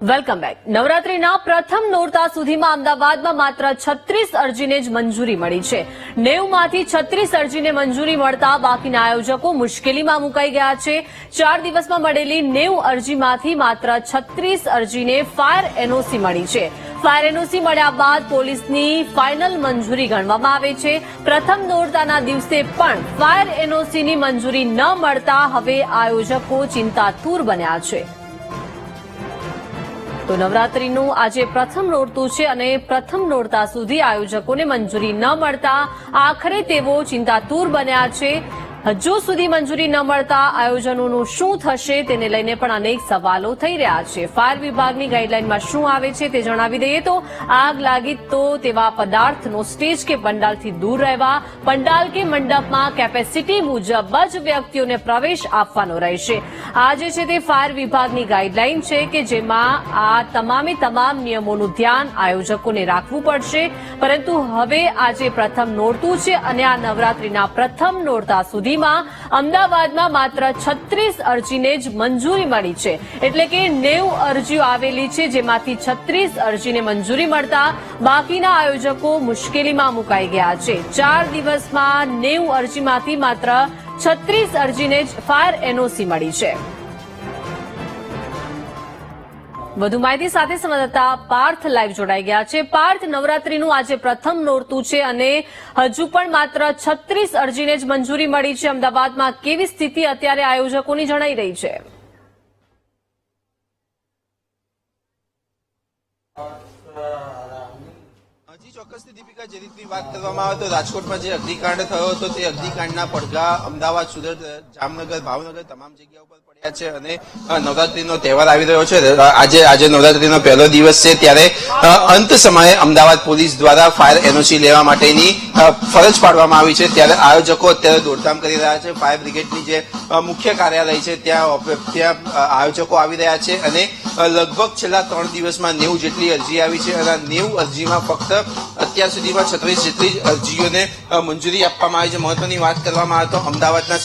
Welcome back નવરાત્રીના પ્રથમ નોરતા સુધીમાં અમદાવાદમાં માત્ર છત્રીસ અરજીને જ મંજૂરી મળી છે. નેવમાંથી છત્રીસ અરજીને મંજૂરી મળતા બાકીના આયોજકો મુશ્કેલીમાં મુકાઈ ગયા છે. ચાર દિવસમાં મળેલી નેવું અરજીમાંથી માત્ર છત્રીસ અરજીને ફાયર એનઓસી મળી છે. ફાયર એનઓસી મળ્યા બાદ પોલીસની ફાઇનલ મંજૂરી ગણવામાં આવે છે. પ્રથમ નોરતાના દિવસે પણ ફાયર એનઓસીની મંજૂરી ન મળતા હવે આયોજકો ચિંતાતુર બન્યા છે. તો નવરાત્રીનું આજે પ્રથમ નોરતું છે અને પ્રથમ નોરતા સુધી આયોજકોને મંજૂરી ન મળતા આખરે તેઓ ચિંતાતુર બન્યા છે. હજુ સુધી મંજૂરી ન મળતા આયોજનોનું શું થશે તેને લઈને પણ અનેક સવાલો થઈ રહ્યા છે. ફાયર વિભાગની ગાઈડલાઈનમાં શું આવે છે તે જણાવી દઈએ તો, આગ લાગી તો તેવા પદાર્થનો સ્ટેજ કે પંડાલથી દૂર રહેવા, પંડાલ કે મંડપમાં કેપેસિટી મુજબ જ વ્યક્તિઓને પ્રવેશ આપવાનો રહેશે. આ જે છે તે ફાયર વિભાગની ગાઈડલાઈન છે કે જેમાં આ તમામે તમામ નિયમોનું ધ્યાન આયોજકોને રાખવું પડશે. પરંતુ હવે આજે પ્રથમ નોરતું છે અને આ નવરાત્રીના પ્રથમ નોરતા સુધીમાં અમદાવાદમાં માત્ર છત્રીસ અરજીને જ મંજૂરી મળી છે. એટલે કે નેવું અરજીઓ આવેલી છે જેમાંથી છત્રીસ અરજીને મંજૂરી મળતા બાકીના આયોજકો મુશ્કેલીમાં મુકાઈ ગયા છે. ચાર દિવસમાં નેવું અરજીમાંથી માત્ર છત્રીસ અરજીને જ ફાયર એનઓસી મળી છે. વધુ માહિતી સાથે સંવાદદાતા પાર્થ લાઈવ જોડાઈ ગયા છે. પાર્થ, નવરાત્રીનું આજે પ્રથમ નોરતું છે અને હજુ પણ માત્ર છત્રીસ અરજીને જ મંજૂરી મળી છે. અમદાવાદમાં કેવી સ્થિતિ અત્યારે આયોજકોની જણાઈ રહી છે. ચોક્કસથી દીપિકા, જે રીતની વાત કરવામાં આવે તો રાજકોટમાં જે અગ્નિકાંડ થયો હતો તે અગ્નિકાંડના પડઘા અમદાવાદ, સુરત, જામનગર, ભાવનગર તમામ જગ્યા ઉપર પડ્યા છે અને નવરાત્રીનો તહેવાર આવી રહ્યો છે. આજે આજે નવરાત્રીનો પહેલો દિવસ છે ત્યારે અંત સમયે અમદાવાદ પોલીસ દ્વારા ફાયર એનઓસી લેવા માટેની ફરજ પાડવામાં આવી છે. ત્યારે આયોજકો અત્યારે દોડધામ કરી રહ્યા છે. ફાયર બ્રિગેડની જે મુખ્ય કાર્યાલય છે, ત્યાં ત્યાં આયોજકો આવી રહ્યા છે અને લગભગ છેલ્લા ત્રણ દિવસમાં નેવું જેટલી અરજી આવી છે અને આ નેવું અરજીમાં ફક્ત અત્યાર સુધીમાં છત્રીસ જેટલી જ અરજીઓને મંજૂરી આપવામાં આવી છે. મહત્વની વાત કરવામાં આવે તો અમદાવાદના